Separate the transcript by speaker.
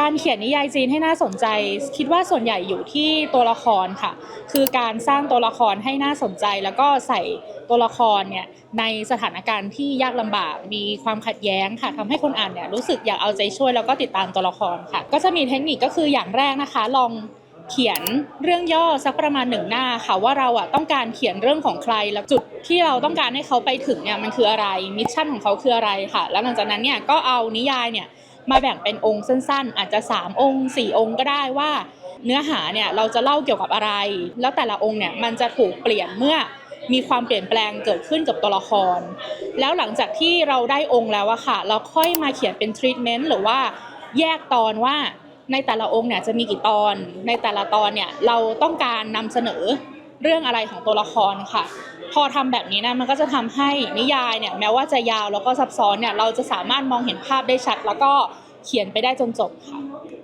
Speaker 1: การเขียนนิยายจีนให้น่าสนใจ คิดว่าส่วนใหญ่อยู่ที่ตัวละครค่ะ คือการสร้างตัวละครให้น่าสนใจ แล้วก็ใส่ตัวละครเนี่ยในสถานการณ์ที่ยากลำบากมีความขัดแย้งค่ะทำให้คนอ่านเนี่ยรู้สึกอยากเอาใจช่วยแล้วก็ติดตามตัวละครค่ะ ก็จะมีเทคนิคก็คืออย่างแรกนะคะ ลองเขียนเรื่องย่อสักประมาณหนึ่งหน้าค่ะว่าเราอะต้องการเขียนเรื่องของใครแล้วจุดที่เราต้องการให้เขาไปถึงเนี่ยมันคืออะไรมิชชั่นของเขาคืออะไรค่ะ แล้วหลังจากนั้นเนี่ยก็เอานิยายเนี่ย มาแบ่งเป็นองค์สั้นๆ อาจจะ 3 องค์ 4 องค์ก็ได้ว่า เนื้อหาเนี่ยเราจะเล่าเกี่ยวกับอะไร แล้วแต่ละองค์เนี่ยมันจะถูกเปลี่ยนเมื่อมีความเปลี่ยนแปลงเกิดขึ้นกับตัวละคร แล้วหลังจากที่เราได้องค์แล้วอะค่ะ เราค่อยมาเขียนเป็นทรีทเมนต์หรือว่าแยกตอนว่าในแต่ละองค์เนี่ยจะมีกี่ตอน ในแต่ละตอนเนี่ยเราต้องการนำเสนอ เรื่องอะไรของตัวละครค่ะ พอทำแบบนี้นะมันก็จะทำให้นิยายเนี่ยแม้ว่าจะยาวแล้วก็ซับซ้อนเนี่ยเราจะสามารถมองเห็นภาพได้ชัด แล้วก็เขียนไปได้จนจบค่ะ